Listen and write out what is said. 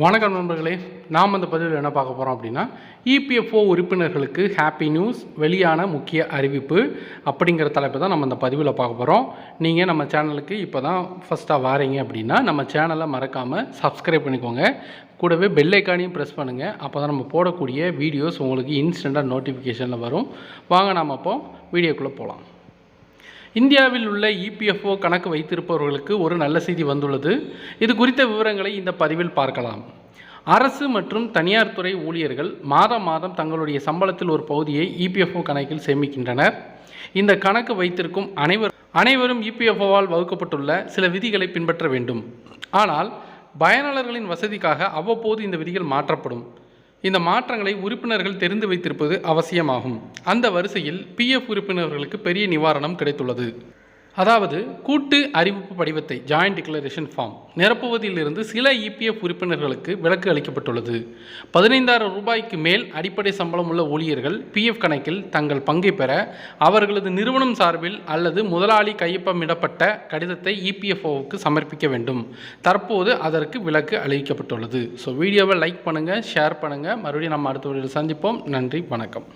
வணக்கம் நண்பர்களே நாம் இந்த பதிவில் என்ன பார்க்க போகிறோம் அப்படின்னா இபிஎஃப்ஓ உறுப்பினர்களுக்கு ஹாப்பி நியூஸ் வெளியான முக்கிய அறிவிப்பு அப்படிங்கிற தலைப்பு தான் நம்ம அந்த பதிவில் பார்க்க போகிறோம் நீங்கள் நம்ம சேனலுக்கு இப்போ தான் ஃபஸ்ட்டாக வாரீங்க அப்படின்னா நம்ம சேனலை மறக்காமல் சப்ஸ்கிரைப் பண்ணிக்கோங்க. கூடவே பெல்லைக்கானையும் ப்ரெஸ் பண்ணுங்கள் அப்போ தான் நம்ம போடக்கூடிய வீடியோஸ் உங்களுக்கு இன்ஸ்டண்ட்டாக நோட்டிஃபிகேஷனில் வரும். வாங்க நாம் அப்போ வீடியோக்குள்ளே போகலாம் இந்தியாவில் உள்ள இபிஎஃப்ஓ கணக்கு வைத்திருப்பவர்களுக்கு ஒரு நல்ல செய்தி வந்துள்ளது. இது குறித்த விவரங்களை இந்த பதிவில் பார்க்கலாம். அரசு மற்றும் தனியார் துறை ஊழியர்கள் மாதம் மாதம் தங்களுடைய சம்பளத்தில் ஒரு பகுதியை இபிஎஃப்ஓ கணக்கில் சேமிக்கின்றனர். இந்த கணக்கு வைத்திருக்கும் அனைவர் அனைவரும் இபிஎஃப்ஓவால் வகுக்கப்பட்டுள்ள சில விதிகளை பின்பற்ற வேண்டும். ஆனால் பயனாளர்களின் வசதிக்காக அவ்வப்போது இந்த விதிகள் மாற்றப்படும். இந்த மாற்றங்களை உறுப்பினர்கள் தெரிந்து வைத்திருப்பது அவசியமாகும். அந்த வரிசையில் பிஎஃப் உறுப்பினர்களுக்கு பெரிய நிவாரணம் கிடைத்துள்ளது. அதாவது கூட்டு அறிவிப்பு படிவத்தை ஜாயிண்ட் டிக்ளரேஷன் ஃபார்ம் நிரப்புவதிலிருந்து சில இபிஎஃப் உறுப்பினர்களுக்கு விலக்கு அளிக்கப்பட்டுள்ளது. பதினைந்தாயிரம் ரூபாய்க்கு மேல் அடிப்படை சம்பளம் உள்ள ஊழியர்கள் பிஎஃப் கணக்கில் தங்கள் பங்கை பெற அவர்களது நிறுவனம் சார்பில் அல்லது முதலாளி கையொப்பமிடப்பட்ட கடிதத்தை இபிஎஃப்ஓவுக்கு சமர்ப்பிக்க வேண்டும். தற்போது அதற்கு விலக்கு அளிக்கப்பட்டுள்ளது. ஸோ வீடியோவை லைக் பண்ணுங்கள் ஷேர் பண்ணுங்கள் மறுபடியும் நம்ம அடுத்த வீடியோவில் சந்திப்போம். நன்றி வணக்கம்.